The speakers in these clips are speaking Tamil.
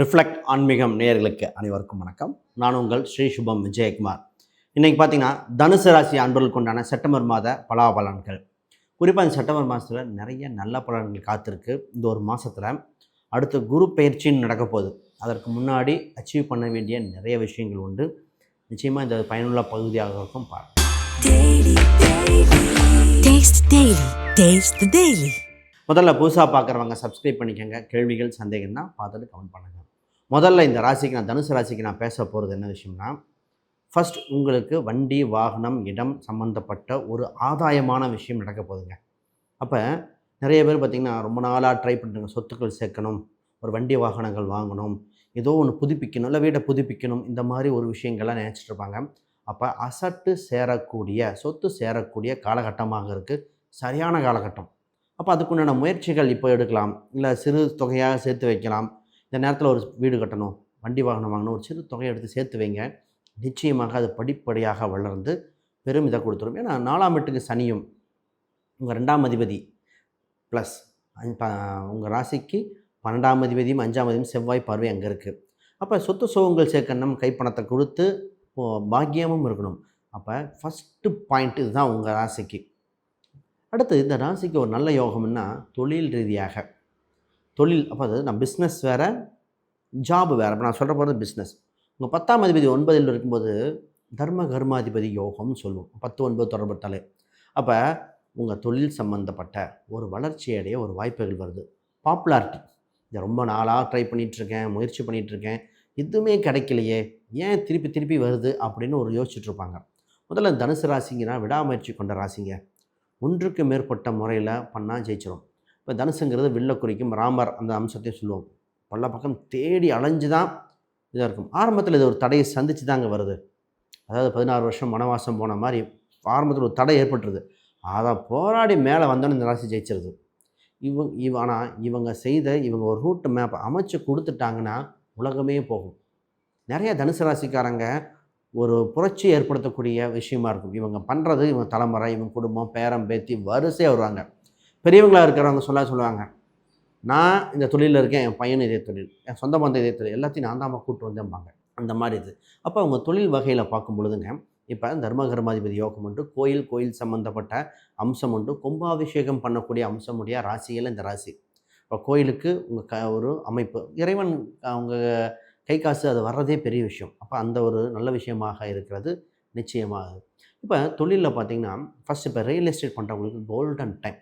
ரிஃப்ளெக்ட் ஆன்மீகம் நேயர்களுக்கு அனைவருக்கும் வணக்கம். நான் உங்கள் ஸ்ரீ சுபம் விஜயகுமார். இன்றைக்கி பார்த்தீங்கன்னா தனுசு ராசி அன்பர்களுக்கு உண்டான செப்டம்பர் மாத பலாபலன்கள். குறிப்பாக இந்த செப்டம்பர் மாதத்தில் நிறைய நல்ல பலன்கள் காத்திருக்கு. இந்த ஒரு மாதத்தில் அடுத்து குரு பயிற்சின்னு நடக்க போகுது. அதற்கு முன்னாடி அச்சீவ் பண்ண வேண்டிய நிறைய விஷயங்கள் உண்டு. நிச்சயமாக இந்த பயனுள்ள பகுதியாக இருக்கும் பாருங்கள். முதல்ல புதுசாக பார்க்குறவங்க சப்ஸ்கிரைப் பண்ணிக்கோங்க. கேள்விகள் சந்தேகம்னா பார்த்துட்டு கமெண்ட் பண்ணுங்கள் முதல்ல இந்த ராசிக்கு நான் தனுசு ராசிக்கு நான் பேச போகிறது என்ன விஷயம்னா ஃபஸ்ட் உங்களுக்கு வண்டி வாகனம் இடம் சம்மந்தப்பட்ட ஒரு ஆதாயமான விஷயம் நடக்க போகுதுங்க. அப்போ நிறைய பேர் பார்த்திங்கன்னா ரொம்ப நாளாக ட்ரை பண்ணுறாங்க சொத்துக்கள் சேர்க்கணும் ஒரு வண்டி வாகனங்கள் வாங்கணும் ஏதோ ஒன்று புதுப்பிக்கணும் இல்லை வீடை புதுப்பிக்கணும் இந்த மாதிரி ஒரு விஷயங்கள்லாம் நினச்சிட்டு இருப்பாங்க. அப்போ அசட்டு சேரக்கூடிய சொத்து சேரக்கூடிய காலகட்டமாக இருக்குது சரியான காலகட்டம். அப்போ அதுக்குண்டான முயற்சிகள் இப்போ எடுக்கலாம். இல்லை சிறு தொகையாக சேர்த்து வைக்கலாம். இந்த நேரத்தில் ஒரு வீடு கட்டணும் வண்டி வாகனம் வாங்கணும் ஒரு சிறு தொகையை எடுத்து சேர்த்து வைங்க. நிச்சயமாக அது படிப்படியாக வளர்ந்து பெரும் இதை கொடுத்துரும். ஏன்னா நாலாம் எட்டுக்கு சனியும் உங்கள் ரெண்டாம் அதிபதி ப்ளஸ் உங்கள் ராசிக்கு பன்னெண்டாம் அதிபதியும் அஞ்சாம் அதிபதியும் செவ்வாய் பார்வை அங்கே இருக்குது அப்போ சொத்து சுகங்கள் சேர்க்கணும் கைப்பணத்தை கொடுத்து பாக்கியமும் இருக்கணும். அப்போ ஃபஸ்ட்டு பாயிண்ட் இதுதான் உங்கள் ராசிக்கு. அடுத்து இந்த ராசிக்கு ஒரு நல்ல யோகம்னா தொழில் ரீதியாக. தொழில் அப்போ அதாவது நான் பிஸ்னஸ் வேறு ஜாப் வேறு. அப்போ நான் சொல்கிற போகிறது பிஸ்னஸ் உங்கள் பத்தாம் அதிபதி ஒன்பதில் இருக்கும்போது தர்ம கர்மாதிபதி யோகம்னு சொல்லுவோம். பத்து ஒன்பது தொடர்புத்தாலே அப்போ உங்கள் தொழில் சம்மந்தப்பட்ட ஒரு வளர்ச்சி அடைய ஒரு வாய்ப்புகள் வருது. பாப்புலாரிட்டி இதை ரொம்ப நாளாக ட்ரை பண்ணிகிட்ருக்கேன் முயற்சி பண்ணிகிட்ருக்கேன் எதுவுமே கிடைக்கலையே. ஏன் திருப்பி திருப்பி வருது அப்படின்னு ஒரு யோசிச்சுட்ருப்பாங்க. முதல்ல தனுசு ராசிங்கன்னா விடாமுயற்சி கொண்ட ராசிங்க. ஒன்றுக்கு மேற்பட்ட முறையில் பண்ணால் ஜெயிச்சிடும் இப்போ தனுசுங்கிறது வில்ல குறிக்கும் ராமர் அந்த அம்சத்தையும் சொல்லுவோம். பல பக்கம் தேடி அலைஞ்சு தான் இதாக இருக்கும். ஆரம்பத்தில் இது ஒரு தடையை சந்திச்சு தாங்க வருது. அதாவது பதினாறு வருஷம் வனவாசம் போன மாதிரி ஆரம்பத்தில் ஒரு தடை ஏற்பட்டுருது. அதை போராடி மேலே வந்தோன்னு இந்த ராசி ஜெயிச்சிருது. இவங்க இவ ஆனால் இவங்க செய்த இவங்க ஒரு ரூட் மேப் அமைச்சு கொடுத்துட்டாங்கன்னா உலகமே போகும். நிறைய தனுசு ராசிக்காரங்க ஒரு புரட்சி ஏற்படுத்தக்கூடிய விஷயமா இருக்கும். இவங்க பண்ணுறது இவங்க தலைமுறை இவங்க குடும்பம் பேரம் பேத்தி வரிசையாக வருவாங்க. பெரியவங்களாக இருக்கிறவங்க சொல்ல சொல்லுவாங்க நான் இந்த தொழிலில் இருக்கேன் என் பையன் இதே தொழில் என் சொந்த பந்தம் இதே தொழில் எல்லாத்தையும் நான் தான் கூப்பிட்டு வந்தேன்பாங்க அந்த மாதிரி இது. அப்போ அவங்க தொழில் வகையில் பார்க்கும் பொழுதுங்க இப்போ தர்மகர்மாதிபதி யோகம் உண்டு கோயில் கோயில் சம்மந்தப்பட்ட அம்சம் உண்டு கும்பாபிஷேகம் பண்ணக்கூடிய அம்சமுடைய ராசியில் இந்த ராசி. இப்போ கோயிலுக்கு உங்கள் க ஒரு அமைப்பு இறைவன் அவங்க கை காசு அது வர்றதே பெரிய விஷயம். அப்போ அந்த ஒரு நல்ல விஷயமாக இருக்கிறது நிச்சயமாக. இப்போ தொழிலில் பார்த்தீங்கன்னா ஃபஸ்ட் இப்போ ரியல் எஸ்டேட் பண்ணுறவங்களுக்கு golden time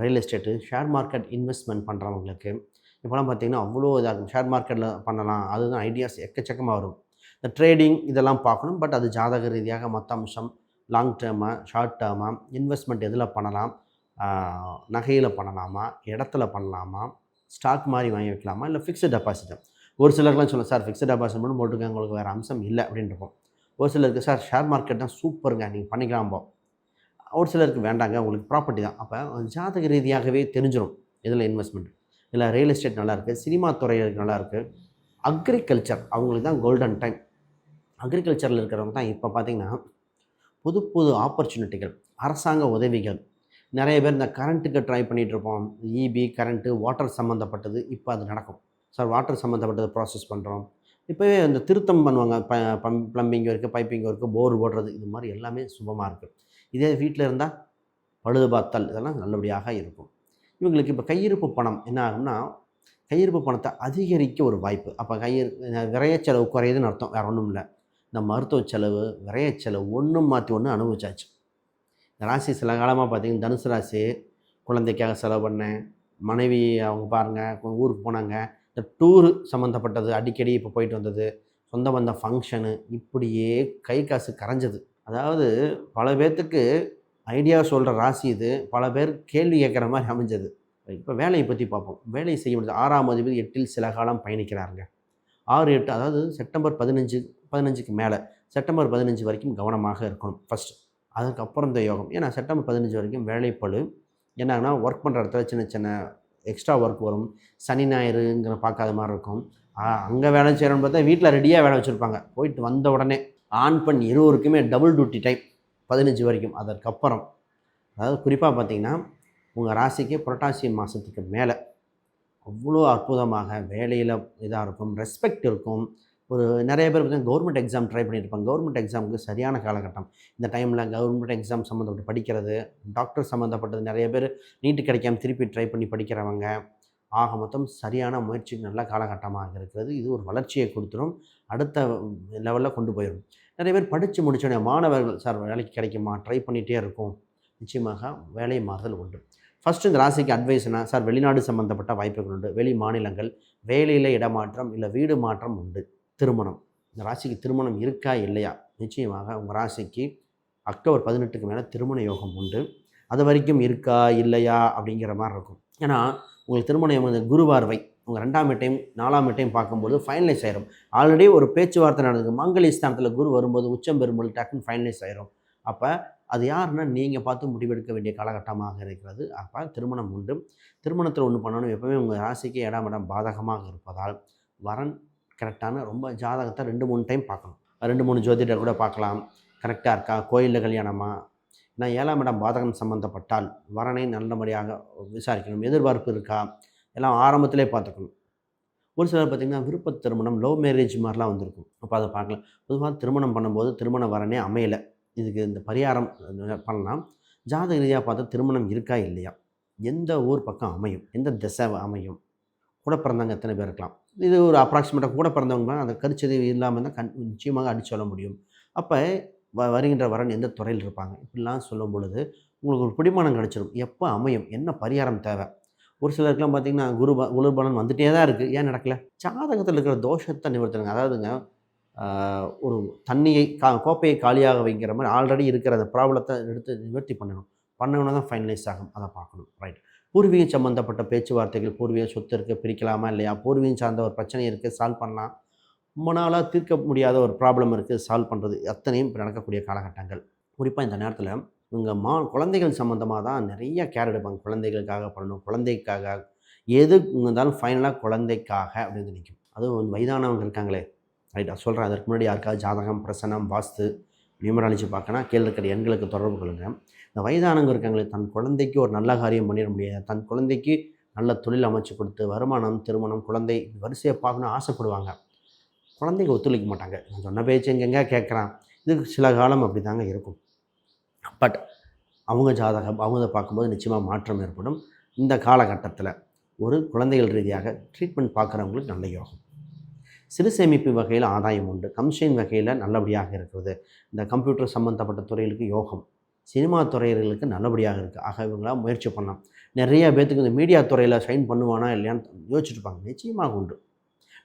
real estate share market investment பண்ணுறவங்களுக்கு இப்போலாம் பார்த்தீங்கன்னா அவ்வளோ இதாகும் ஷேர் மார்க்கெட்டில் பண்ணலாம். அதுதான் ஐடியாஸ் எக்கச்சக்கமாக வரும். இந்த ட்ரேடிங் இதெல்லாம் பார்க்கணும். பட் அது ஜாதக ரீதியாக மற்ற அம்சம் லாங் டேர்மாக ஷார்ட் டேர்மாக இன்வெஸ்ட்மெண்ட் எதில் பண்ணலாம்? நகையில் பண்ணலாமா? இடத்துல பண்ணலாமா? ஸ்டாக் மாதிரி வாங்கி வைக்கலாமா? இல்லை ஃபிக்ஸ்டு டெபாசிட் ஒரு சிலர்லாம் சொல்லலாம் சார் ஃபிக்ஸ்டு டெபாசிட் மட்டும் போட்டுருக்காங்க. உங்களுக்கு வேறு அம்சம் இல்லை. அப்படின்னு இருக்கும். ஒரு சிலருக்கு சார் ஷேர் மார்க்கெட் தான் சூப்பருங்க நீங்கள் பண்ணிக்கலாம். போ ஒரு சிலருக்கு வேண்டாங்க உங்களுக்கு ப்ராப்பர்ட்டி தான். அப்போ ஜாதக ரீதியாகவே தெரிஞ்சிடும் இதில் இன்வெஸ்ட்மெண்ட் இல்லை ரியல் எஸ்டேட் நல்லாயிருக்கு சினிமா துறை நல்லாயிருக்கு அக்ரிகல்ச்சர் அவங்களுக்கு தான் கோல்டன் டைம் அக்ரிகல்ச்சரில் இருக்கிறவங்க தான் இப்போ பார்த்திங்கன்னா புது புது ஆப்பர்ச்சுனிட்டிகள் அரசாங்க உதவிகள். நிறைய பேர் இந்த கரண்ட்டுக்கு ட்ரை பண்ணிகிட்டு இருப்போம். இபி கரண்ட்டு வாட்டர் சம்மந்தப்பட்டது இப்போ அது நடக்கும். சார் வாட்டர் சம்மந்தப்பட்டது ப்ராசஸ் பண்ணுறோம் இப்போவே இந்த திருத்தம் பண்ணுவாங்க. ப பம் ப்ளம்பிங் இருக்குது பைப்பிங் இருக்குது போர் போடுறது இது மாதிரி எல்லாமே சுபமாக இருக்குது இதே வீட்டில் இருந்தால் பழுது பார்த்தல் இதெல்லாம் நல்லபடியாக இருக்கும். இவங்களுக்கு இப்போ கையிருப்பு பணம் என்ன ஆகும்னா கையிருப்பு பணத்தை அதிகரிக்க ஒரு வாய்ப்பு. அப்போ கையிரு விரைய செலவு குறையுதுன்னு அர்த்தம் வேறு ஒன்றும் இல்லை. இந்த மருத்துவ செலவு விரைய செலவு ஒன்றும் மாற்றி ஒன்று அனுபவிச்சாச்சு. இந்த ராசி சில காலமாக பார்த்தீங்கன்னா தனுசு ராசி குழந்தைக்காக செலவு பண்ணேன் மனைவி அவங்க பாருங்கள் ஊருக்கு போனாங்க இந்த டூரு சம்மந்தப்பட்டது அடிக்கடி இப்போ போயிட்டு வந்தது சொந்த வந்த ஃபங்க்ஷனு இப்படியே கை காசு கரைஞ்சது. அதாவது பல பேர்த்துக்கு ஐடியா சொல்கிற ராசி இது பல பேர் கேள்வி கேட்குற மாதிரி அமைஞ்சது. இப்போ வேலையை பற்றி பார்ப்போம். வேலையை செய்ய முடியாது ஆறாம் அதிபதி எட்டில் சில காலம் பயணிக்கிறாருங்க. ஆறு எட்டு அதாவது செப்டம்பர் பதினஞ்சு பதினஞ்சுக்கு மேலே செப்டம்பர் பதினஞ்சு வரைக்கும் கவனமாக இருக்கணும் ஃபஸ்ட்டு அதுக்கப்புறம் இந்த யோகம். ஏன்னா செப்டம்பர் பதினஞ்சு வரைக்கும் வேலைப்பழு என்னன்னா ஒர்க் பண்ணுற இடத்துல சின்ன சின்ன எக்ஸ்ட்ரா ஒர்க் வரும். சனி ஞாயிறுங்கிற பார்க்காத மாதிரி இருக்கும். அங்கே வேலை செய்கிறோன்னு பார்த்தா வீட்டில் ரெடியாக வேலை வச்சுருப்பாங்க. போயிட்டு வந்த உடனே ஆண் பெண் இருவருக்குமே டபுள் டியூட்டி டைம் பதினஞ்சு வரைக்கும். அதற்கப்புறம் அதாவது குறிப்பாக பார்த்தீங்கன்னா உங்கள் ராசிக்கு புரட்டாசி மாதத்துக்கு மேலே அவ்வளோ அற்புதமாக வேலையில் இதாக இருக்கும் ரெஸ்பெக்ட் இருக்கும். ஒரு நிறைய பேர் பார்த்திங்கன்னா கவர்மெண்ட் எக்ஸாம் ட்ரை பண்ணியிருப்பாங்க. கவர்மெண்ட் எக்ஸாமுக்கு சரியான காலகட்டம். இந்த டைமில் கவர்மெண்ட் எக்ஸாம் சம்மந்தப்பட்டு படிக்கிறது டாக்டர் சம்மந்தப்பட்டது நிறைய பேர் நீட்டு கிடைக்காம திருப்பி ட்ரை பண்ணி படிக்கிறவங்க. ஆக மொத்தம் சரியான முயற்சிக்கு நல்ல காலகட்டமாக இருக்கிறது. இது ஒரு வளர்ச்சியை கொடுத்துரும். அடுத்த லெவலில் கொண்டு போயிடும் நிறைய பேர் படித்து முடிச்சோடனே மாணவர்கள் சார் வேலைக்கு கிடைக்குமா? ட்ரை பண்ணிகிட்டே இருக்கும். நிச்சயமாக வேலை மாறுதல் உண்டு. ஃபஸ்ட்டு இந்த ராசிக்கு அட்வைஸ்னால் சார் வெளிநாடு சம்மந்தப்பட்ட வாய்ப்புகள் உண்டு. வெளி மாநிலங்கள் வேலையில் இடமாற்றம் இல்லை வீடு மாற்றம் உண்டு. திருமணம். இந்த ராசிக்கு திருமணம் இருக்கா? இல்லையா? நிச்சயமாக உங்கள் ராசிக்கு அக்டோபர் பதினெட்டுக்கு மேலே திருமண யோகம் உண்டு. அது வரைக்கும் இருக்கா? இல்லையா? அப்படிங்கிற மாதிரி இருக்கும். ஏன்னா உங்களுக்கு திருமண யோகம் இந்த குருவார்வை உங்கள் ரெண்டாம் டைம் நாலாம் டைம் பார்க்கும்போது ஃபைனலைஸ் ஆயிரும். ஆல்ரெடி ஒரு பேச்சுவார்த்தை நடந்தது. மங்களி ஸ்தானத்தில் குரு வரும்போது உச்சம் பெறும்போது டக்குன்னு ஃபைனலைஸ் ஆயிரும். அப்போ அது யாருன்னா நீங்கள் பார்த்து முடிவெடுக்க வேண்டிய காலகட்டமாக இருக்கிறது. அப்போ திருமணம் உண்டு. திருமணத்தில் ஒன்று பண்ணணும். எப்போவுமே உங்கள் ராசிக்கு இடம் இடம் பாதகமாக இருப்பதால் வரன் கரெக்டான ரொம்ப ஜாதகத்தை ரெண்டு மூணு டைம் பார்க்கணும். ரெண்டு மூணு ஜோதிடர் கூட பார்க்கலாம். கரெக்டாக இருக்கா? கோயிலில் கல்யாணமா? நான் ஏழாம் இடம் பாதகம் சம்மந்தப்பட்டால் வரனை நல்லபடியாக விசாரிக்கணும். எதிர்பார்ப்பு இருக்கா? எல்லாம் ஆரம்பத்திலே பார்த்துக்கணும். ஒரு சிலர் பார்த்திங்கன்னா விருப்ப திருமணம் லவ் மேரேஜ் மாதிரிலாம் வந்திருக்கும். அப்போ அதை பார்க்கலாம் பொதுவாக திருமணம் பண்ணும்போது திருமண வரனே அமையலை. இதுக்கு இந்த பரிகாரம் பண்ணலாம். ஜாதக ரீதியாக பார்த்தா திருமணம் இருக்கா இல்லையா? எந்த ஊர் பக்கம் அமையும்? எந்த திசை அமையும்? கூட பிறந்தவங்க எத்தனை பேர் இருக்கலாம்? இது ஒரு அப்ராக்சிமேட்டாக கூட பிறந்தவங்க அந்த கரிச்சது இல்லாமல் தான் கண் நிச்சயமாக அடிச்சு சொல்ல முடியும். அப்போ வ வருகின்ற வரன் எந்த துறையில் இருப்பாங்க? இப்படிலாம் சொல்லும் பொழுது உங்களுக்கு ஒரு பிடிமானம் கிடச்சிடும் எப்போ அமையும்? என்ன பரிகாரம் தேவை? ஒரு சிலருக்குலாம் பார்த்தீங்கன்னா குரு குளிர்பலன் வந்துகிட்டே வந்துட்டே தான் இருக்குது ஏன் நடக்கல? ஜாதகத்தில் இருக்கிற தோஷத்தை நிவர்த்தனுங்க. அதாவதுங்க ஒரு தண்ணியை கா கோப்பையை காலியாக வைக்கிற மாதிரி ஆல்ரெடி இருக்கிற அந்த ப்ராப்ளத்தை எடுத்து நிவர்த்தி பண்ணணும். பண்ணணும்னா தான் ஃபைனலைஸ் ஆகும். அதை பார்க்கணும். ரைட் பூர்வீகம் சம்மந்தப்பட்ட பேச்சுவார்த்தைகள் பூர்வீக சொத்து இருக்குது பிரிக்கலாமா இல்லையா? பூர்வீகம் சார்ந்த ஒரு பிரச்சனை இருக்குது சால்வ் பண்ணலாம். ரொம்ப நாளாக தீர்க்க முடியாத ஒரு ப்ராப்ளம் இருக்குது சால்வ் பண்ணுறது அத்தனையும் இப்போ நடக்கக்கூடிய காலகட்டங்கள். குறிப்பாக இந்த நேரத்தில் இவங்க மா குழந்தைகள் சம்மந்தமாக தான் நிறைய கேர் எடுப்பாங்க. குழந்தைகளுக்காக பண்ணணும் குழந்தைக்காக எது இருந்தாலும் ஃபைனலாக குழந்தைக்காக அப்படின்னு நிற்கும் அதுவும் வந்து வயதானவங்க இருக்காங்களே. ரைட்டாக சொல்கிறேன் அதற்கு முன்னாடி யாருக்காவது ஜாதகம் பிரசனம் வாஸ்து நியூமராலஜி பார்க்கணும் கீழே இருக்கிற எண்களுக்கு தொடர்பு கொள்ளுங்க. இந்த வயதானவங்க இருக்காங்களே தன் குழந்தைக்கு ஒரு நல்ல காரியம் பண்ணிட முடியாது. தன் குழந்தைக்கு நல்ல தொழில் அமைச்சு கொடுத்து வருமானம் திருமணம் குழந்தை வரிசையை பார்க்கணும் ஆசைப்படுவாங்க. குழந்தைங்க ஒத்துழைக்க மாட்டாங்க. நான் சொன்ன பேச்சு எங்கெங்க கேட்குறான். இது சில காலம் அப்படி தாங்க இருக்கும். பட் அவங்க ஜாதகம் அவங்க பார்க்கும்போது நிச்சயமாக மாற்றம் ஏற்படும். இந்த காலகட்டத்தில் ஒரு குழந்தைகள் ரீதியாக ட்ரீட்மெண்ட் பார்க்குறவங்களுக்கு நல்ல யோகம். சிறு சேமிப்பு வகையில் ஆதாயம் உண்டு. கம்ஷன் வகையில் நல்லபடியாக இருக்கிறது. இந்த கம்ப்யூட்டர் சம்மந்தப்பட்ட துறைகளுக்கு யோகம். சினிமா துறைகளுக்கு நல்லபடியாக இருக்குது ஆக இவங்களாம் முயற்சி பண்ணலாம். நிறைய பேர்த்துக்கு இந்த மீடியா துறையில் ஷைன் பண்ணுவானா இல்லையான்னு யோசிச்சுருப்பாங்க நிச்சயமாக உண்டு.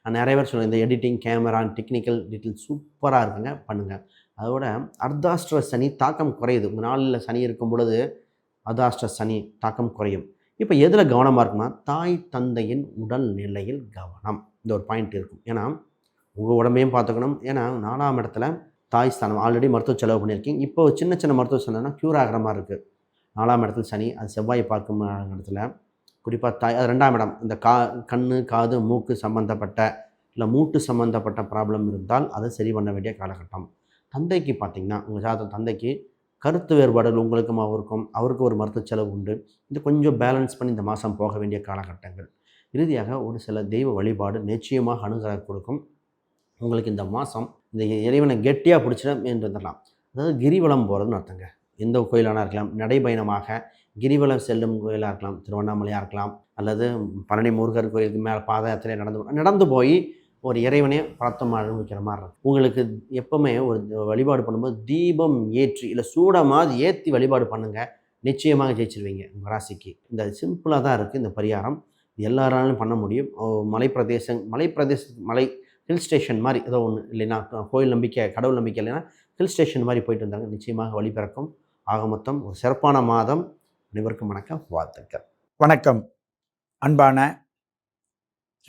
நான் நிறைய பேர் சொல்லுவேன் இந்த எடிட்டிங் கேமரா டெக்னிக்கல் டீட்டெயில் சூப்பராக இருக்குங்க. பண்ணுங்கள் அதோட அர்த்தாஷ்டிர சனி தாக்கம் குறையுது. உங்கள் நாளில் சனி இருக்கும் பொழுது அர்த்தாஷ்டிர சனி தாக்கம் குறையும். இப்போ எதில் கவனமாக இருக்குன்னா தாய் தந்தையின் உடல் நிலையில் கவனம். இந்த ஒரு பாயிண்ட் இருக்கும். ஏன்னா உங்கள் உடம்பையும் பார்த்துக்கணும். ஏன்னா நாலாம் இடத்துல தாய் ஸ்தானம் ஆல்ரெடி மருத்துவ செலவு பண்ணியிருக்கீங்க. இப்போ சின்ன சின்ன மருத்துவ செலவுனா க்யூர் ஆகிற மாதிரி இருக்குது நாலாம் இடத்துல சனி அது செவ்வாய் பார்க்கும் இடத்துல குறிப்பாக தாய் அது ரெண்டாம் இடம். இந்த கா கண் காது மூக்கு சம்மந்தப்பட்ட இல்லை மூட்டு சம்மந்தப்பட்ட ப்ராப்ளம் இருந்தால் அதை சரி பண்ண வேண்டிய காலகட்டம். தந்தைக்கு பார்த்தீங்கன்னா உங்கள் ஜாதக தந்தைக்கு கருத்து வேறுபாடுகள் உங்களுக்கும் அவருக்கும் அவருக்கு ஒரு மருத்துவ செலவு உண்டு. இது கொஞ்சம் பேலன்ஸ் பண்ணி இந்த மாதம் போக வேண்டிய காலகட்டங்கள். இறுதியாக ஒரு சில தெய்வ வழிபாடு நிச்சயமாக அனுகிரகம் கொடுக்கும். உங்களுக்கு இந்த மாதம் இந்த இறைவனை கெட்டியாக பிடிச்சிடம் என்று வந்துடலாம் அதாவது கிரிவலம் போகிறதுன்னு அர்த்தங்க. எந்த கோயிலானா இருக்கலாம் நடைபயணமாக கிரிவலம் செல்லும் கோயிலாக இருக்கலாம் திருவண்ணாமலையாக இருக்கலாம் அல்லது பழனி முருகர் கோயிலுக்கு மேலே பாத யாத்திரை நடந்து நடந்து போய் ஒரு இறைவனே பிரார்த்தம் அனுபவிக்கிற மாதிரி இருக்கும். உங்களுக்கு எப்பவுமே ஒரு வழிபாடு பண்ணும்போது தீபம் ஏற்றி இல்லை சூடமாவது ஏற்றி வழிபாடு பண்ணுங்கள் நிச்சயமாக ஜெயிச்சிருவீங்க உங்கள் ராசிக்கு. இந்த சிம்பிளாக தான் இருக்குது இந்த பரிகாரம். எல்லாராலும் பண்ண முடியும். ஓ, மலைப்பிரதேச மலை ஹில் ஸ்டேஷன் மாதிரி ஏதோ ஒன்று இல்லைன்னா கோயில் நம்பிக்கை கடவுள் நம்பிக்கை இல்லைன்னா ஹில் ஸ்டேஷன் மாதிரி போயிட்டு வந்தாங்க. நிச்சயமாக வழிபிறக்கும் ஆக மொத்தம் ஒரு சிறப்பான மாதம். அனைவருக்கும் வணக்கம். வாழ்த்துக்கள். வணக்கம். அன்பான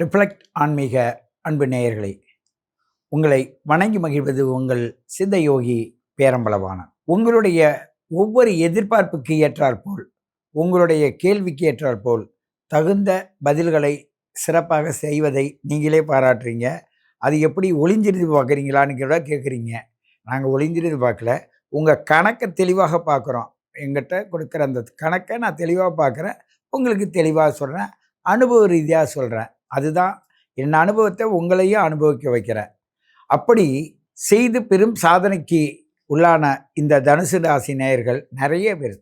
ரிஃப்ளெக்ட் ஆன்மீக அன்பு நேயர்களே உங்களை வணங்கி மகிழ்வது உங்கள் சித்த யோகி உங்களுடைய ஒவ்வொரு எதிர்பார்ப்புக்கு ஏற்றாற்போல் உங்களுடைய கேள்விக்கு ஏற்றாற்போல் தகுந்த பதில்களை சிறப்பாக செய்வதை நீங்களே பாராட்டுறீங்க. அது எப்படி ஒளிஞ்சிருந்து பார்க்குறீங்களான்னு கூட கேட்குறீங்க. நாங்கள் ஒளிஞ்சிருந்து பார்க்கல. உங்கள் கணக்கை தெளிவாக பார்க்குறோம். எங்கிட்ட கொடுக்குற அந்த கணக்கை நான் தெளிவாக பார்க்குறேன். உங்களுக்கு தெளிவாக சொல்கிறேன் அனுபவ ரீதியாக சொல்கிறேன் அதுதான் என் அனுபவத்தை உங்களையும் அனுபவிக்க வைக்கிறேன். அப்படி செய்து பெரும் சாதனைக்கு உள்ளான இந்த தனுசு ராசி நேயர்கள் நிறைய பேர்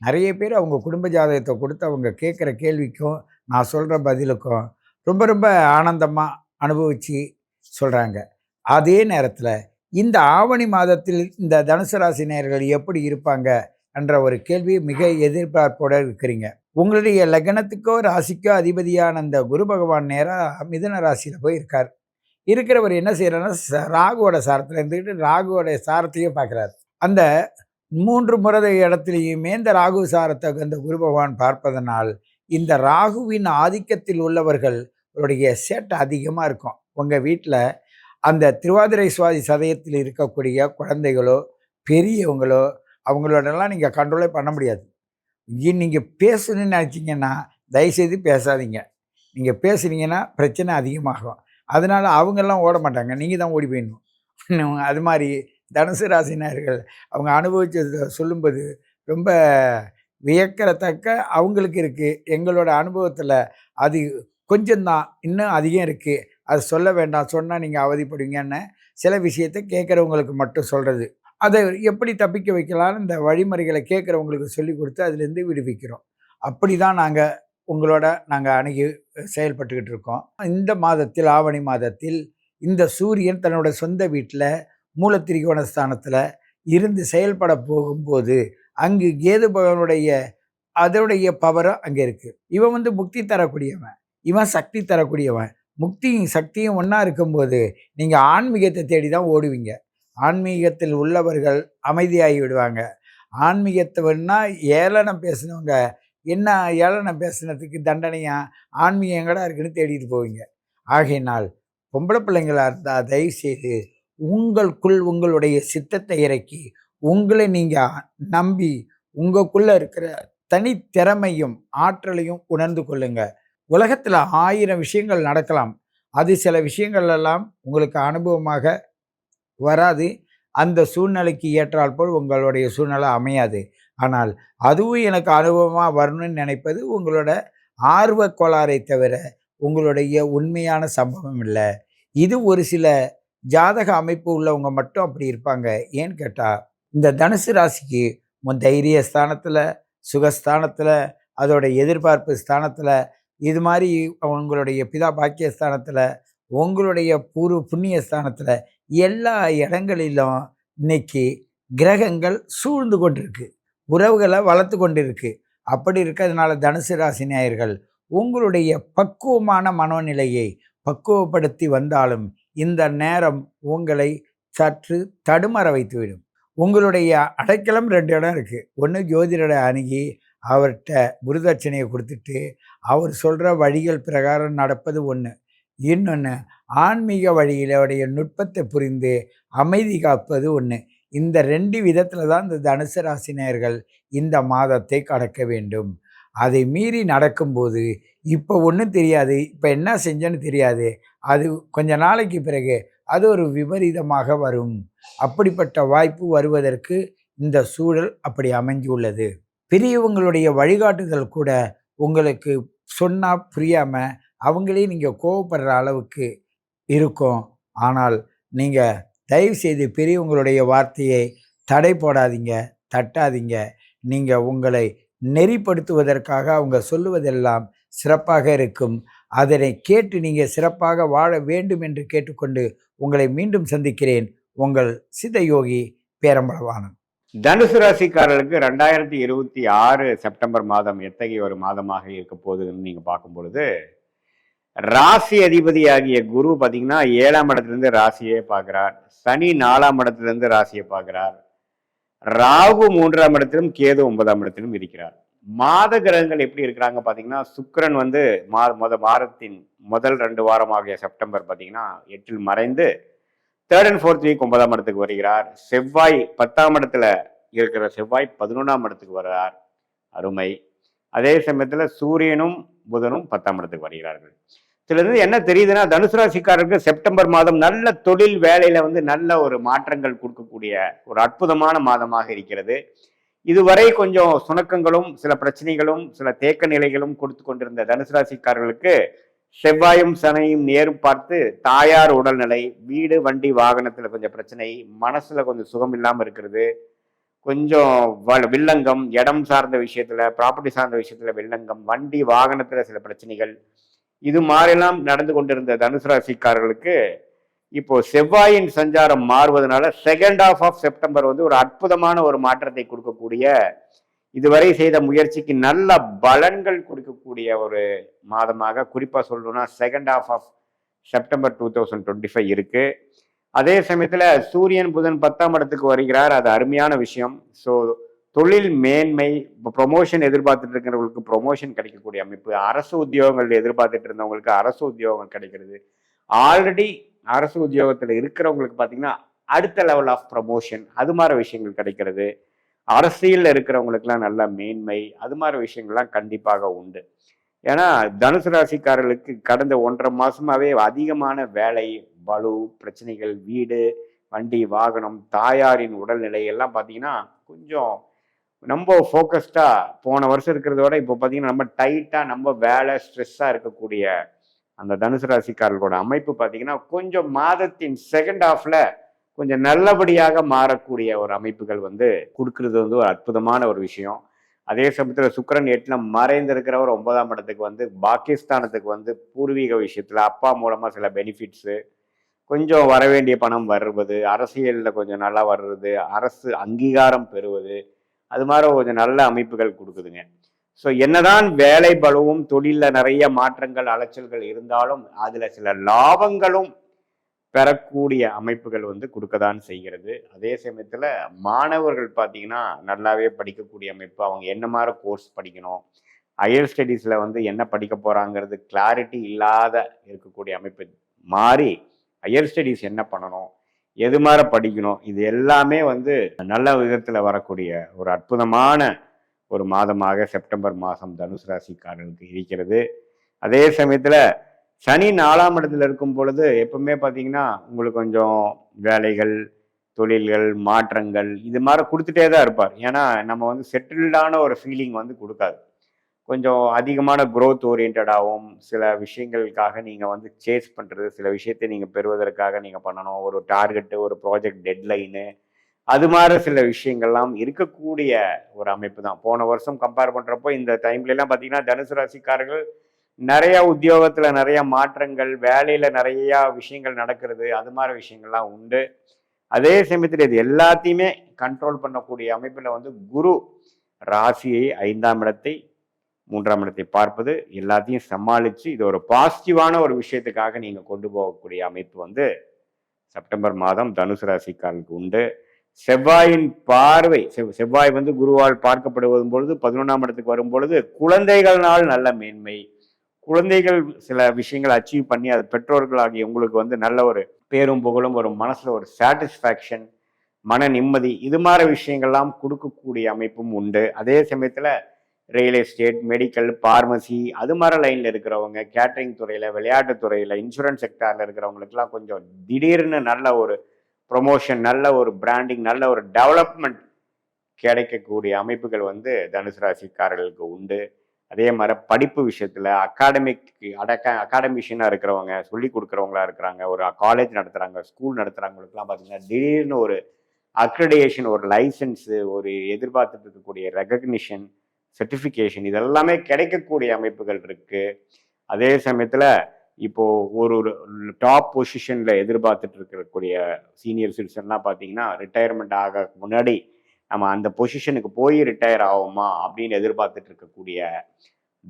நிறைய பேர் அவங்க குடும்ப ஜாதகத்தை கொடுத்து அவங்க கேட்குற கேள்விக்கும் நான் சொல்கிற பதிலுக்கும் ரொம்ப ரொம்ப ஆனந்தமாக அனுபவித்து சொல்கிறாங்க. அதே நேரத்தில் இந்த ஆவணி மாதத்தில் இந்த தனுசு ராசி நேயர்கள் எப்படி இருப்பாங்க என்ற ஒரு கேள்வி மிக எதிர்பார்ப்போடு இருக்கிறீங்க. உங்களுடைய லக்னத்துக்கோ ராசிக்கோ அதிபதியான அந்த குரு பகவான் நேராக மிதுன ராசியில் போய் இருக்கார் இருக்கிறவர் என்ன செய்கிறாருன்னா ராகுவோட சாரத்தில் இருந்துக்கிட்டு ராகுவோட சாரத்தையும் பார்க்குறாரு அந்த மூன்று முறை இடத்துலையுமே இந்த ராகு சாரத்தை அந்த குரு பகவான் பார்ப்பதனால் இந்த ராகுவின் ஆதிக்கத்தில் உள்ளவர்கள் உடைய சேட்டை அதிகமாக இருக்கும். உங்கள் வீட்டில் அந்த திருவாதிரை சுவாதி சதயத்தில் இருக்கக்கூடிய குழந்தைகளோ பெரியவங்களோ அவங்களோடலாம் நீங்கள் கண்ட்ரோலே பண்ண முடியாது. நீங்கள் பேசணும்னு நினச்சிங்கன்னா தயவுசெய்து பேசாதீங்க. நீங்கள் பேசுனீங்கன்னா பிரச்சனை அதிகமாகும். அதனால் அவங்கெல்லாம் ஓட மாட்டாங்க. நீங்கள் தான் ஓடி போயிடணும். அது மாதிரி தனுசு ராசினியர்கள் அவங்க அனுபவிச்சதை சொல்லும்போது ரொம்ப வியக்கிறத்தக்க அவங்களுக்கு இருக்குது எங்களோட அனுபவத்தில் அது கொஞ்சம்தான் இன்னும் அதிகம் இருக்குது அது சொல்ல வேண்டாம். சொன்னால் நீங்கள் அவதிப்படுவீங்கன்னு சில விஷயத்தை கேட்குறவங்களுக்கு மட்டும் சொல்கிறது அதை எப்படி தப்பிக்க வைக்கலாம்னு இந்த வழிமுறைகளை கேட்குறவங்களுக்கு சொல்லி கொடுத்து அதுலேருந்து விடுவிக்கிறோம். அப்படி தான் நாங்கள் உங்களோட நாங்கள் அணுகி செயல்பட்டுக்கிட்டு இருக்கோம். இந்த மாதத்தில் ஆவணி மாதத்தில் இந்த சூரியன் தன்னோட சொந்த வீட்டில் மூலத்திரிகோண ஸ்தானத்தில் இருந்து செயல்பட போகும்போது அங்கு கேது பகவனுடைய அதனுடைய பவரும் அங்கே இருக்குது இவன் வந்து முக்தி தரக்கூடியவன். இவன் சக்தி தரக்கூடியவன். முக்தியும் சக்தியும் ஒன்றா இருக்கும்போது நீங்கள் ஆன்மீகத்தை தேடி தான் ஓடுவீங்க. ஆன்மீகத்தில் உள்ளவர்கள் அமைதியாகி விடுவாங்க. ஆன்மீகத்தை ஏளனம் பேசினவங்க. என்ன ஏளனம் பேசுனதுக்கு தண்டனையாக ஆன்மீகங்களாக இருக்குன்னு தேடிட்டு போவீங்க. ஆகையினால் பொம்பளை பிள்ளைங்களா இருந்தால் தயவுசெய்து உங்களுக்குள் உங்களுடைய சித்தத்தை இறக்கி உங்களை நீங்கள் நம்பி உங்களுக்குள்ளே இருக்கிற தனித்திறமையும் ஆற்றலையும் உணர்ந்து கொள்ளுங்க. உலகத்தில் ஆயிரம் விஷயங்கள் நடக்கலாம். அது சில விஷயங்கள் எல்லாம் உங்களுக்கு அனுபவமாக வராது. அந்த சூழ்நிலைக்கு ஏற்றால் போல் உங்களுடைய சூழ்நிலை அமையாது. ஆனால் அதுவும் எனக்கு அனுபவமாக வரணும்னு நினைப்பது உங்களோட ஆர்வ கோளாறை தவிர உங்களுடைய உண்மையான சம்பவம் இல்லை. இது ஒரு சில ஜாதக அமைப்பு உள்ளவங்க மட்டும் அப்படி இருப்பாங்க. ஏன்னு கேட்டால் இந்த தனுசு ராசிக்கு உன் தைரிய ஸ்தானத்தில் சுகஸ்தானத்தில் அதோட எதிர்பார்ப்பு ஸ்தானத்தில் இது மாதிரி உங்களுடைய பிதா பாக்கிய ஸ்தானத்தில் உங்களுடைய பூர்வ புண்ணிய ஸ்தானத்தில் எல்லா இடங்களிலும் இன்னைக்கு கிரகங்கள் சூழ்ந்து கொண்டிருக்கு. உறவுகளை வளர்த்து கொண்டிருக்கு. அப்படி இருக்கிறதுனால தனுசு ராசி நேயர்கள் உங்களுடைய பக்குவமான மனோநிலையை பக்குவப்படுத்தி வந்தாலும் இந்த நேரம் உங்களை சற்று தடுமாற வைத்துவிடும். உங்களுடைய அடைக்கலம் ரெண்டு இடம் இருக்குது ஒன்று ஜோதிடரை அணுகி அவர்கிட்ட குருதட்சணையை கொடுத்துட்டு அவர் சொல்கிற வழிகள் பிரகாரம் நடப்பது ஒன்று இன்னொன்று ஆன்மீக வழியிலுடைய நுட்பத்தை புரிந்து அமைதி காப்பது ஒன்று இந்த ரெண்டு விதத்தில் தான் இந்த தனுசு ராசினியர்கள் இந்த மாதத்தை கடக்க வேண்டும். அதை மீறி நடக்கும்போது இப்போ ஒன்றும் தெரியாது இப்போ என்ன செஞ்சேன்னு தெரியாது அது கொஞ்ச நாளைக்கு பிறகு அது ஒரு விபரீதமாக வரும். அப்படிப்பட்ட வாய்ப்பு வருவதற்கு இந்த சூழல் அப்படி அமைஞ்சுள்ளது பெரியவங்களுடைய வழிகாட்டுதல் கூட உங்களுக்கு சொன்னால் புரியாமல் அவங்களே நீங்கள் கோவப்படுற அளவுக்கு இருக்கும். ஆனால் நீங்கள் தயவு செய்து பெரியவங்களுடைய வார்த்தையை தடை போடாதீங்க தட்டாதீங்க. நீங்கள் உங்களை நெறிப்படுத்துவதற்காக அவங்க சொல்லுவதெல்லாம் சிறப்பாக இருக்கும். அதனை கேட்டு நீங்கள் சிறப்பாக வாழ வேண்டும் என்று கேட்டுக்கொண்டு உங்களை மீண்டும் சந்திக்கிறேன். உங்கள் சிதயோகி பேரம்பளவானன் தனுசு ராசிக்காரர்களுக்கு ரெண்டாயிரத்தி இருபத்தி ஆறு செப்டம்பர் மாதம் எத்தகைய ஒரு மாதமாக இருக்க போகுதுன்னு நீங்கள் பார்க்கும் பொழுது ராசி அதிபதியாகிய குரு பார்த்தீங்கன்னா ஏழாம் இடத்துலேருந்து ராசியே பார்க்குறார். சனி நாலாம் இடத்துலேருந்து ராசியை பார்க்குறார். ராகு மூன்றாம் இடத்திலும் கேது ஒன்பதாம் இடத்திலும் இருக்கிறார். மாத கிரகங்கள் எப்படி இருக்கிறாங்க பார்த்தீங்கன்னா சுக்கிரன் வந்து மா மொத வாரத்தின் முதல் ரெண்டு வாரமாகிய செப்டம்பர் பார்த்தீங்கன்னா எட்டில் மறைந்து தேர்ட் அண்ட் ஃபோர்த் வீக் ஒன்பதாம் இடத்துக்கு வருகிறார். செவ்வாய் பத்தாம் இடத்துல இருக்கிற செவ்வாய் பதினொன்றாம் இடத்துக்கு வர்றார். அருமை. அதே சமயத்தில் சூரியனும் புதனும் பத்தாம் இடத்துக்கு வருகிறார்கள். இதுல என்ன தெரியுதுன்னா தனுசு ராசிக்காரருக்கு செப்டம்பர் மாதம் நல்ல தொழில் வேலையில வந்து நல்ல ஒரு மாற்றங்கள் கொடுக்கக்கூடிய ஒரு அற்புதமான மாதமாக இருக்கிறது. இதுவரை கொஞ்சம் சுணக்கங்களும் சில பிரச்சனைகளும் சில தேக்க நிலைகளும் கொடுத்து கொண்டிருந்த தனுசு ராசிக்காரர்களுக்கு செவ்வாயும் சனையும் நேரும் பார்த்து தாயார் உடல்நிலை வீடு வண்டி வாகனத்துல கொஞ்சம் பிரச்சனை மனசுல கொஞ்சம் சுகம் இல்லாமல் இருக்கிறது. கொஞ்சம் வில்லங்கம் இடம் சார்ந்த விஷயத்துல ப்ராப்பர்ட்டி சார்ந்த விஷயத்துல வில்லங்கம் வண்டி வாகனத்துல சில பிரச்சனைகள். இது மாதிரிலாம் நடந்து கொண்டிருந்த தனுசு ராசிக்காரர்களுக்கு இப்போ செவ்வாயின் சஞ்சாரம் மாறுவதனால செகண்ட் ஆஃப் ஆஃப் செப்டம்பர் வந்து ஒரு அற்புதமான ஒரு மாற்றத்தை கொடுக்கக்கூடிய இதுவரை செய்த முயற்சிக்கு நல்ல பலன்கள் கொடுக்கக்கூடிய ஒரு மாதமாக குறிப்பாக சொல்லணும்னா second of of September two thousand twenty five இருக்குது அதே சமயத்துல சூரியன் புதன் பத்தாம் இடத்துக்கு வருகிறார். அது அருமையான விஷயம். ஸோ தொழில் மேன்மை இப்போ ப்ரொமோஷன் எதிர்பார்த்துட்டு இருக்கிறவங்களுக்கு ப்ரொமோஷன் கிடைக்கக்கூடிய அமைப்பு. அரசு உத்தியோகங்கள் எதிர்பார்த்துட்டு இருந்தவங்களுக்கு அரசு உத்தியோகம் கிடைக்கிறது. ஆல்ரெடி அரசு உத்தியோகத்தில் இருக்கிறவங்களுக்கு பார்த்தீங்கன்னா அடுத்த லெவல் ஆஃப் ப்ரமோஷன் அது மாதிரி விஷயங்கள் கிடைக்கிறது. அரசியலில் இருக்கிறவங்களுக்குலாம் நல்ல மேன்மை அது மாதிரி விஷயங்கள்லாம் கண்டிப்பாக உண்டு. ஏன்னா தனுசு ராசிக்காரர்களுக்கு கடந்த ஒன்றரை மாசமாவே அதிகமான வேலை பலு பிரச்சனைகள் வீடு வண்டி வாகனம் தாயாரின் உடல்நிலை எல்லாம் பார்த்தீங்கன்னா கொஞ்சம் ரொம்ப ஃபோக்கஸ்டாக போன வருஷம் இருக்கிறத விட இப்போ பார்த்தீங்கன்னா நம்ம டைட்டாக நம்ம வேலை ஸ்ட்ரெஸ்ஸாக இருக்கக்கூடிய அந்த தனுசு ராசிக்காரர்களோட அமைப்பு பார்த்தீங்கன்னா கொஞ்சம் மாதத்தின் செகண்ட் ஹாஃபில் கொஞ்சம் நல்லபடியாக மாறக்கூடிய ஒரு அமைப்புகள் வந்து கொடுக்கறது வந்து ஒரு அற்புதமான ஒரு விஷயம். அதே சமயத்தில் சுக்ரன் எட்டில் மறைந்திருக்கிற மறைந்திருக்கிறவர் ஒன்பதாம் இடத்துக்கு வந்து பாகிஸ்தானத்துக்கு வந்து பூர்வீக விஷயத்தில் அப்பா மூலமாக சில பெனிஃபிட்ஸு கொஞ்சம் வர வேண்டிய பணம் வருவது அரசியலில் கொஞ்சம் நல்லா வர்றது அரசு அங்கீகாரம் பெறுவது அது மாதிரி கொஞ்சம் நல்ல அமைப்புகள் கொடுக்குதுங்க. ஸோ என்னதான் வேலை பலவும் தொழிலில் நிறைய மாற்றங்கள் அலைச்சல்கள் இருந்தாலும் அதில் சில லாபங்களும் பெறக்கூடிய அமைப்புகள் வந்து கொடுக்க தான் செய்கிறது. அதே சமயத்தில் மாணவர்கள் பார்த்தீங்கன்னா நல்லாவே படிக்கக்கூடிய அமைப்பு. அவங்க என்ன மாதிரி கோர்ஸ் படிக்கணும் ஹையர் ஸ்டடீஸில் வந்து என்ன படிக்க போகிறாங்கிறது கிளாரிட்டி இல்லாத இருக்கக்கூடிய அமைப்பு மாறி ஹையர் ஸ்டடீஸ் என்ன பண்ணணும் எது மாதிரி படிக்கணும் இது எல்லாமே வந்து நல்ல விதத்தில் வரக்கூடிய ஒரு அற்புதமான ஒரு மாதமாக செப்டம்பர் மாதம் தனுசு ராசிக்காரர்களுக்கு இருக்கிறது. அதே சமயத்தில் சனி நாலாம் இடத்துல இருக்கும் பொழுது எப்பவுமே பார்த்தீங்கன்னா உங்களுக்கு கொஞ்சம் வேலைகள் தொழில்கள் மாற்றங்கள் இது மாதிரி கொடுத்துட்டே தான் இருப்பார். ஏன்னா நம்ம வந்து செட்டில்டான ஒரு ஃபீலிங் வந்து கொடுக்காது. கொஞ்சம் அதிகமான குரோத் ஓரியன்டாகவும் சில விஷயங்களுக்காக நீங்கள் வந்து சேஸ் பண்ணுறது சில விஷயத்தை நீங்கள் பெறுவதற்காக நீங்கள் பண்ணணும். ஒரு டார்கெட்டு ஒரு ப்ராஜெக்ட் டெட்லைனு அது மாதிரி சில விஷயங்கள்லாம் இருக்கக்கூடிய ஒரு அமைப்பு தான். போன வருஷம் கம்பேர் பண்ணுறப்போ இந்த டைம்லலாம் பார்த்தீங்கன்னா தனுசு ராசிக்காரர்கள் நிறைய உத்தியோகத்தில் நிறையா மாற்றங்கள் வேலையில் நிறையா விஷயங்கள் நடக்கிறது அது மாதிரி விஷயங்கள்லாம் உண்டு. அதே சமயத்தில் இது எல்லாத்தையுமே கண்ட்ரோல் பண்ணக்கூடிய அமைப்பில் வந்து குரு ராசியை ஐந்தாம் இடத்தை மூன்றாம் இடத்தை பார்ப்பது எல்லாத்தையும் சமாளித்து இது ஒரு பாசிட்டிவான ஒரு விஷயத்துக்காக நீங்கள் கொண்டு போகக்கூடிய அமைப்பு வந்து செப்டம்பர் மாதம் தனுசு ராசிக்காரனுக்கு உண்டு. செவ்வாயின் பார்வை செவ்- செவ்வாய் வந்து குருவால் பார்க்கப்படுவதும் பொழுது பதினொன்றாம் இடத்துக்கு வரும் பொழுது குழந்தைகள்னால் நல்ல மேன்மை. குழந்தைகள் சில விஷயங்களை அச்சீவ் பண்ணி அது பெற்றோர்களாகிய உங்களுக்கு வந்து நல்ல ஒரு பேரும் புகழும் ஒரு மனசில் ஒரு சாட்டிஸ்ஃபேக்ஷன் மன நிம்மதி இது மாதிரி விஷயங்கள்லாம் கொடுக்கக்கூடிய அமைப்பும் உண்டு. அதே சமயத்தில் ரியல் எஸ்டேட் மெடிக்கல் பார்மசி அது மாதிரி லைனில் இருக்கிறவங்க கேட்டரிங் துறையில் விளையாட்டு துறையில் இன்சூரன்ஸ் செக்டாரில் இருக்கிறவங்களுக்குலாம் கொஞ்சம் திடீர்னு நல்ல ஒரு ப்ரொமோஷன் நல்ல ஒரு பிராண்டிங் நல்ல ஒரு டெவலப்மெண்ட் கிடைக்கக்கூடிய அமைப்புகள் வந்து தனுசு ராசிக்காரர்களுக்கு உண்டு. அதே மாதிரி படிப்பு விஷயத்தில் அகாடமிக் அடக்க அகாடமிஷியனாக இருக்கிறவங்க சொல்லி கொடுக்குறவங்களா இருக்கிறாங்க ஒரு காலேஜ் நடத்துகிறாங்க ஸ்கூல் நடத்துறவங்களுக்குலாம் பார்த்தீங்கன்னா திடீர்னு ஒரு அக்ரடேஷன் ஒரு லைசன்ஸு ஒரு எதிர்பார்த்துட்டு இருக்கக்கூடிய ரெகக்னிஷன் சர்டிஃபிகேஷன் இதெல்லாமே கிடைக்கக்கூடிய அமைப்புகள் இருக்கு. அதே சமயத்துல இப்போ ஒரு டாப் பொசிஷன்ல எதிர்பார்த்துட்டு இருக்கக்கூடிய சீனியர் சிட்டிசன்லாம் பார்த்தீங்கன்னா ரிட்டையர்மெண்ட் ஆக முன்னாடி நம்ம அந்த பொசிஷனுக்கு போய் ரிட்டையர் ஆகுமா அப்படின்னு எதிர்பார்த்துட்டு இருக்கக்கூடிய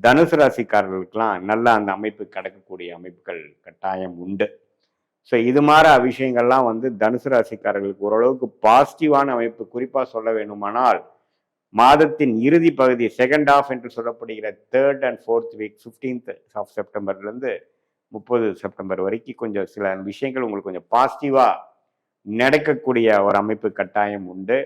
தனுசு ராசிக்காரர்களுக்கெல்லாம் நல்ல அந்த அமைப்பு கிடைக்கக்கூடிய அமைப்புகள் கட்டாயம் உண்டு. ஸோ இது மாதிரி விஷயங்கள்லாம் வந்து தனுசு ராசிக்காரர்களுக்கு ஓரளவுக்கு பாசிட்டிவான அமைப்பு குறிப்பாக சொல்ல வேணுமானால் மாதத்தின் இறுதி பகுதி செகண்ட் ஆஃப் என்று சொல்லப்படுகிற third and fourth week fifteenth of செப்டம்பர்லேருந்து முப்பது செப்டம்பர் வரைக்கும் கொஞ்சம் சில விஷயங்கள் உங்களுக்கு கொஞ்சம் பாசிட்டிவாக நடக்கக்கூடிய ஒரு அமைப்பு கட்டாயம் உண்டு.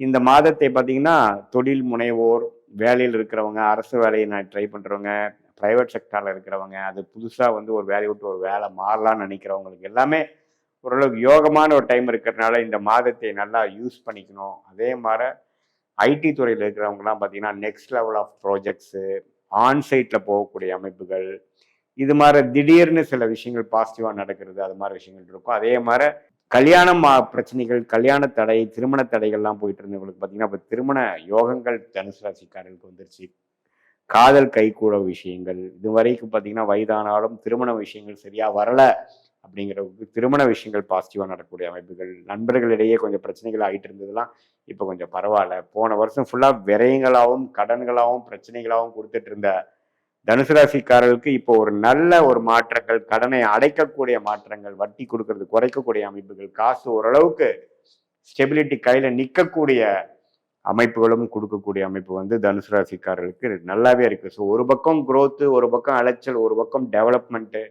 இந்த மாதத்தை பார்த்தீங்கன்னா தொழில் முனைவோர் வேலையில் இருக்கிறவங்க அரசு வேலையை நான் ட்ரை பண்ணுறவங்க ப்ரைவேட் செக்டாரில் இருக்கிறவங்க அது புதுசாக வந்து ஒரு வேலையை விட்டு ஒரு வேலை மாறலாம்னு நினைக்கிறவங்களுக்கு எல்லாமே ஓரளவுக்கு யோகமான ஒரு டைம் இருக்கிறதுனால இந்த மாதத்தை நல்லா யூஸ் பண்ணிக்கணும். அதே மாதிரி ஐடி துறையில் இருக்கிறவங்கலாம் பார்த்தீங்கன்னா நெக்ஸ்ட் லெவல் ஆஃப் ப்ராஜெக்ட்ஸு ஆன்சைட்டில் போகக்கூடிய அமைப்புகள் இது மாதிரி திடீர்னு சில விஷயங்கள் பாசிட்டிவாக நடக்கிறது அது மாதிரி விஷயங்கள் இருக்கும். அதே மாதிரி கல்யாணம் பிரச்சனைகள் கல்யாண தடை திருமண தடைகள்லாம் போயிட்டு இருந்தவங்களுக்கு பார்த்தீங்கன்னா இப்போ திருமண யோகங்கள் தனுசு ராசிக்காரர்களுக்கு வந்துருச்சு. காதல் கைகூட விஷயங்கள் இது வரைக்கும் பார்த்தீங்கன்னா வயதானாலும் திருமண விஷயங்கள் சரியாக வரல. அப்படிங்கிற திருமண விஷயங்கள் பாசிட்டிவாக நடக்கக்கூடிய அமைப்புகள் நண்பர்களிடையே கொஞ்சம் பிரச்சனைகள் ஆகிட்டு இருந்ததுலாம் இப்போ கொஞ்சம் பரவாயில்ல. போன வருஷம் ஃபுல்லாக விரயங்களாகவும் கடன்களாகவும் பிரச்சனைகளாகவும் கொடுத்துட்டு இருந்த தனுசு ராசிக்காரர்களுக்கு இப்போ ஒரு நல்ல ஒரு மாற்றங்கள் கடனை அடைக்கக்கூடிய மாற்றங்கள் வட்டி கொடுக்கறது குறைக்கக்கூடிய அமைப்புகள் காசு ஓரளவுக்கு ஸ்டெபிலிட்டி கையில் நிற்கக்கூடிய அமைப்புகளும் கொடுக்கக்கூடிய அமைப்பு வந்து தனுசு ராசிக்காரர்களுக்கு நல்லாவே இருக்குது ஸோ ஒரு பக்கம் குரோத்து ஒரு பக்கம் அலைச்சல் ஒரு பக்கம் டெவலப்மெண்ட்டு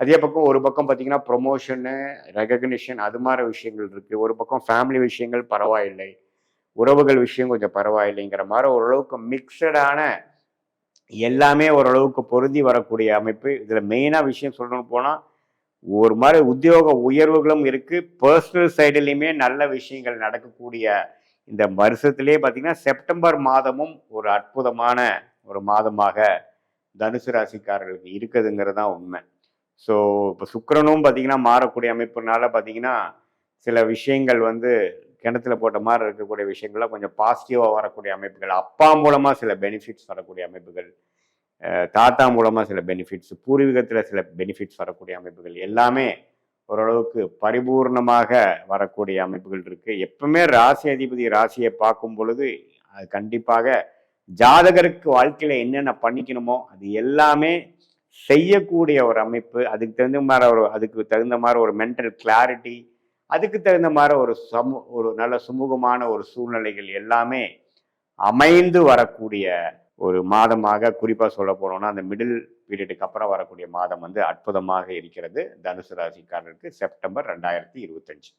அதே பக்கம் ஒரு பக்கம் பார்த்தீங்கன்னா ப்ரொமோஷனு ரெகக்னிஷன் அது மாதிரி விஷயங்கள் இருக்குது ஒரு பக்கம் ஃபேமிலி விஷயங்கள் பரவாயில்லை. உறவுகள் விஷயம் கொஞ்சம் பரவாயில்லைங்கிற மாதிரி ஓரளவுக்கு மிக்சடான எல்லாமே ஓரளவுக்கு பொருந்தி வரக்கூடிய அமைப்பு. இதில் மெயினாக விஷயம் சொல்லணும்னு போனால் ஒரு மாதிரி உத்தியோக உயர்வுகளும் இருக்குது பர்சனல் சைடுலையுமே நல்ல விஷயங்கள் நடக்கக்கூடிய இந்த வருஷத்துலேயே பார்த்தீங்கன்னா செப்டம்பர் மாதமும் ஒரு அற்புதமான ஒரு மாதமாக தனுசு ராசிக்காரர்களுக்கு இருக்குதுங்கிறது தான் உண்மை. ஸோ இப்போ சுக்கரனும் பார்த்தீங்கன்னா மாறக்கூடிய அமைப்புனால பார்த்தீங்கன்னா சில விஷயங்கள் வந்து கிணத்துல போட்ட மாதிரி இருக்கக்கூடிய விஷயங்கள்லாம் கொஞ்சம் பாசிட்டிவாக வரக்கூடிய அமைப்புகள் அப்பா மூலமாக சில பெனிஃபிட்ஸ் வரக்கூடிய அமைப்புகள் தாத்தா மூலமாக சில பெனிஃபிட்ஸ் பூர்வீகத்தில் சில பெனிஃபிட்ஸ் வரக்கூடிய அமைப்புகள் எல்லாமே ஓரளவுக்கு பரிபூர்ணமாக வரக்கூடிய அமைப்புகள் இருக்குது எப்பவுமே ராசி அதிபதி ராசியை பார்க்கும் பொழுது அது கண்டிப்பாக ஜாதகருக்கு வாழ்க்கையில் என்னென்ன பண்ணிக்கணுமோ அது எல்லாமே செய்யக்கூடிய ஒரு அமைப்பு அதுக்கு தகுந்த மாதிரி ஒரு அதுக்கு தகுந்த மாதிரி ஒரு மென்டல் கிளாரிட்டி அதுக்கு தகுந்த மாதிரி ஒரு சமு ஒரு நல்ல சுமூகமான ஒரு சூழ்நிலைகள் எல்லாமே அமைந்து வரக்கூடிய ஒரு மாதமாக குறிப்பாக சொல்ல போனோம்னா அந்த மிடில் பீரியடுக்கு அப்புறம் வரக்கூடிய மாதம் வந்து அற்புதமாக இருக்கிறது. தனுசு ராசிக்காரருக்கு செப்டம்பர் ரெண்டாயிரத்தி இருபத்தஞ்சு.